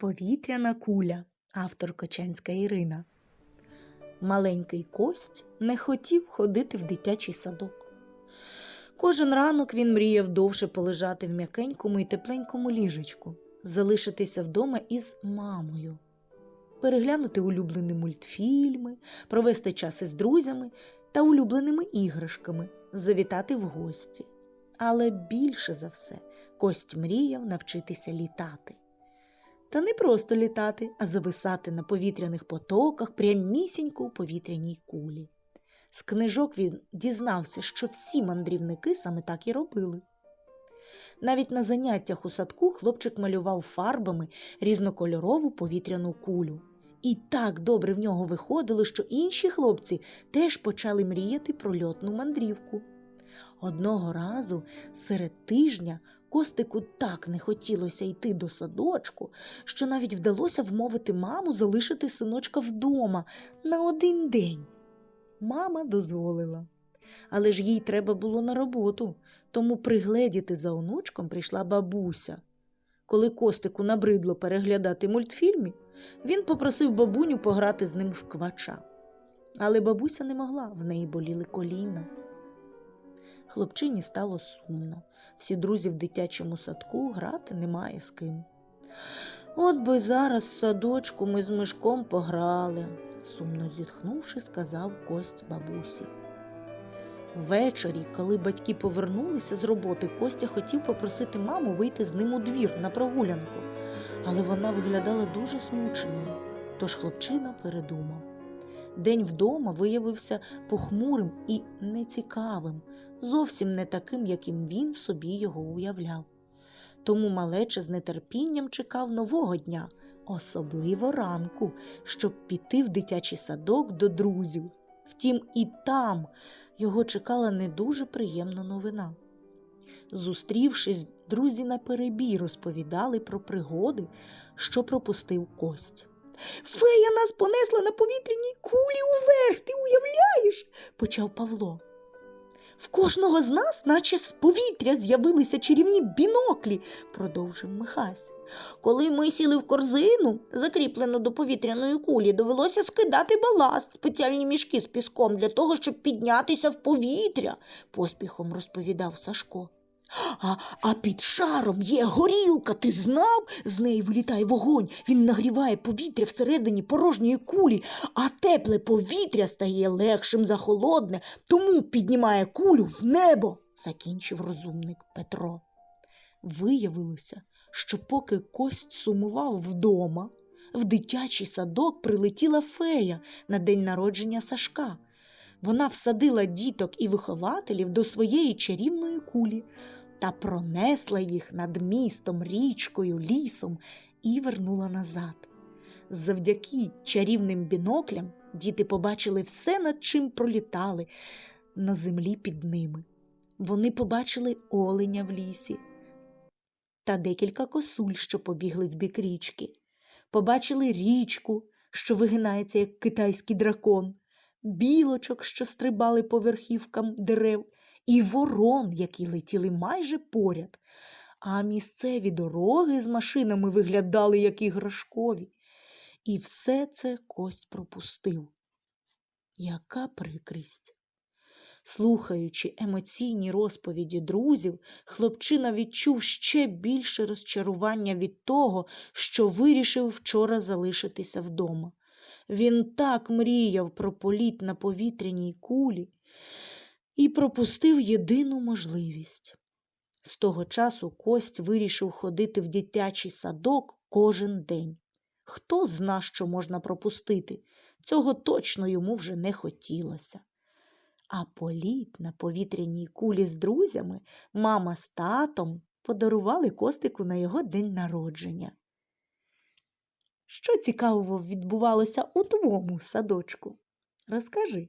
Повітряна куля, автор Кочанська Ірина. Маленький кость не хотів ходити в дитячий садок. Кожен ранок він мріяв довше полежати в м'якенькому і тепленькому ліжечку, залишитися вдома із мамою, переглянути улюблені мультфільми, провести час із друзями та улюбленими іграшками, завітати в гості. Але більше за все кость мріяв навчитися літати. Та не просто літати, а зависати на повітряних потоках прямісінько у повітряній кулі. З книжок він дізнався, що всі мандрівники саме так і робили. Навіть на заняттях у садку хлопчик малював фарбами різнокольорову повітряну кулю. І так добре в нього виходило, що інші хлопці теж почали мріяти про льотну мандрівку. Одного разу серед тижня Костику так не хотілося йти до садочку, що навіть вдалося вмовити маму залишити синочка вдома на один день. Мама дозволила. Але ж їй треба було на роботу, тому пригледіти за онучком прийшла бабуся. Коли Костику набридло переглядати мультфільми, він попросив бабуню пограти з ним в квача. Але бабуся не могла, в неї боліли коліна. Хлопчині стало сумно. Всі друзі в дитячому садку грати немає з ким. От би зараз в садочку ми з мишком пограли, сумно зітхнувши, сказав кость бабусі. Ввечері, коли батьки повернулися з роботи, Костя хотів попросити маму вийти з ним у двір на прогулянку, але вона виглядала дуже смученою, тож хлопчина передумав. День вдома виявився похмурим і нецікавим, зовсім не таким, яким він собі його уявляв. Тому малече з нетерпінням чекав нового дня, особливо ранку, щоб піти в дитячий садок до друзів. Втім, і там його чекала не дуже приємна новина. Зустрівшись, друзі наперебій розповідали про пригоди, що пропустив кость. Фея нас понесла на повітряній кулі уверх, ти уявляєш? почав Павло. В кожного з нас, наче з повітря, з'явилися чарівні біноклі, продовжив Михась. Коли ми сіли в корзину, закріплену до повітряної кулі, довелося скидати баласт, спеціальні мішки з піском для того, щоб піднятися в повітря, поспіхом розповідав Сашко. А, а під шаром є горілка, ти знав? З неї вилітає вогонь, він нагріває повітря всередині порожньої кулі, а тепле повітря стає легшим за холодне, тому піднімає кулю в небо, закінчив розумник Петро. Виявилося, що поки кость сумував вдома, в дитячий садок прилетіла фея на день народження Сашка. Вона всадила діток і вихователів до своєї чарівної кулі та пронесла їх над містом, річкою, лісом і вернула назад. Завдяки чарівним біноклям діти побачили все, над чим пролітали на землі під ними. Вони побачили оленя в лісі та декілька косуль, що побігли в бік річки. Побачили річку, що вигинається, як китайський дракон, білочок, що стрибали по верхівкам дерев, і ворон, які летіли майже поряд. А місцеві дороги з машинами виглядали, як іграшкові. І все це кость пропустив. Яка прикрість! Слухаючи емоційні розповіді друзів, хлопчина відчув ще більше розчарування від того, що вирішив вчора залишитися вдома. Він так мріяв про політ на повітряній кулі і пропустив єдину можливість. З того часу Кость вирішив ходити в дитячий садок кожен день. Хто зна, що можна пропустити, цього точно йому вже не хотілося. А політ на повітряній кулі з друзями мама з татом подарували Костику на його день народження. Що цікавого відбувалося у твоєму садочку? Розкажи.